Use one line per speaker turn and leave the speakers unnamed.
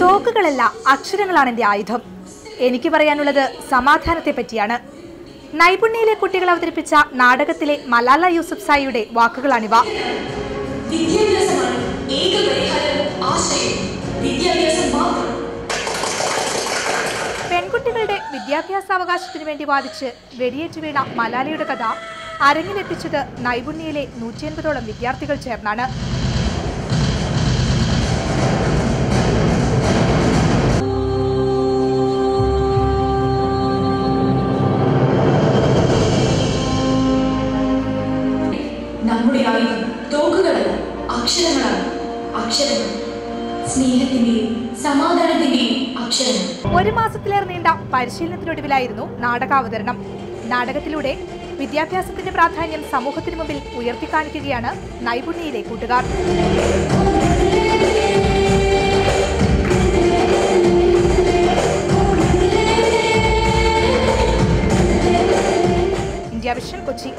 തോക്കുകളല്ല അക്ഷരങ്ങളാണ് എന്റെ ആയുധം. എനിക്ക് പറയാനുള്ളത് സമാധാനത്തെ പറ്റിയാണ്. നൈപുണ്യയിലെ കുട്ടികൾ അവതരിപ്പിച്ച നാടകത്തിലെ മലാല യൂസഫ് സായിയുടെ വാക്കുകളാണിവ.
പെൺകുട്ടികളുടെ വിദ്യാഭ്യാസ
അവകാശത്തിനു വേണ്ടി വാദിച്ച് വെടിയേറ്റ് വീണ മലാലയുടെ കഥ അരങ്ങിലെത്തിച്ചത് നൈപുണ്യയിലെ നൂറ്റി അൻപതോളം വിദ്യാർത്ഥികൾ ചേർന്നാണ്.
നമ്മുടെ ആയുധം തോക്കുകളല്ല അക്ഷരങ്ങളാണ്. അക്ഷരങ്ങൾ. സ്നേഹത്തിന്റെയും സമാധാനത്തിന്റെയും അക്ഷരങ്ങൾ.
ഒരു മാസത്തിലേറെ നീണ്ട പരിശീലനത്തിനൊടുവിലായിരുന്നു നാടകാവതരണം. നാടകത്തിലൂടെ വിദ്യാഭ്യാസത്തിന്റെ പ്രാധാന്യം സമൂഹത്തിന് മുമ്പിൽ ഉയർത്തിക്കാണിക്കുകയാണ് നൈപുണ്യയിലെ കൂട്ടുകാർ. India Vision Kochi.